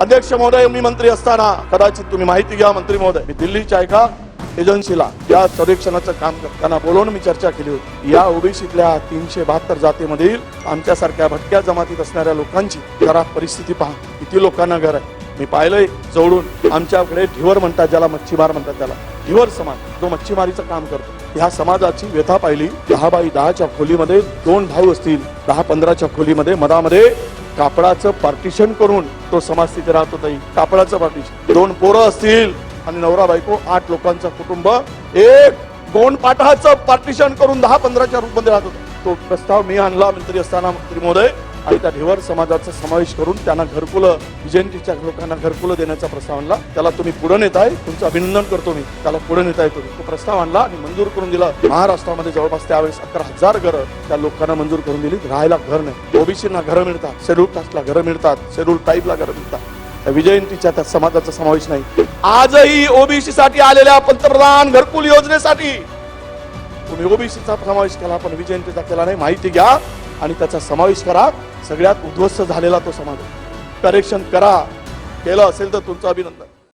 अध्यक्ष महोदय मी मंत्री असताना कदाचित तुम्ही माहिती घ्या मंत्री महोदय. मी दिल्लीच्या एका एजन्सीला या सर्वेक्षणाचं काम करताना बोलवून मी चर्चा केली होती. या ओबीसीतल्या तीनशे बहात्तर जातीमधील आमच्यासारख्या भटक्या जमातीत असणाऱ्या लोकांची जरा परिस्थिती पहा. किती लोकांना घर आहे. मी पाहिलंय जवळून आमच्याकडे ढिवर म्हणतात ज्याला मच्छीमार म्हणतात त्याला. ढिवर समाज जो मच्छीमारीचं काम करतो. ह्या समाजाची व्यथा पाहिली. दहा बाई दहाच्या खोलीमध्ये दोन भाऊ असतील. दहा पंधराच्या खोलीमध्ये मधामध्ये कापडाचं पार्टिशन करून तो समाज तिथे राहत होता कापडाचं पार्टिशन दोन पोरं असतील आणि नवरा बायको आठ लोकांचं कुटुंब एक दोन पाठाचं पार्टिशन करून दहा पंधराच्या रूपमध्ये राहत होता तो प्रस्ताव मी आणला मंत्री असताना मंत्री महोदय. आणि त्या ढिवर समाजाचा समावेश करून त्यांना घरकुलं विजयंतीच्या लोकांना घरकुलं देण्याचा प्रस्ताव आणला. त्याला तुम्ही पुढे नेताय तुमचं अभिनंदन करतो मी. त्याला पुढे नेताय तुम्ही. तो प्रस्ताव आणला आणि मंजूर करून दिला. महाराष्ट्रामध्ये जवळपास त्यावेळेस अकरा हजार घरं त्या लोकांना मंजूर करून दिली. राहायला घर नाही. ओबीसीना घरं मिळतात शेड्यूल कास्टला घरं मिळतात शेड्यूल टाईपला घरं मिळतात. त्या विजयंतीच्या त्या समाजाचा समावेश नाही. आजही ओबीसी साठी आलेल्या पंतप्रधान घरकुल योजनेसाठी तुम्ही ओबीसीचा समावेश केला पण विजयंतीचा केला नाही. माहिती घ्या. आणि त्याचा समावेश करा. सगळ्यात उद्ध्वस्त झालेला तो समाज. करेक्शन करा. केलं असेल तर तुमचं अभिनंदन.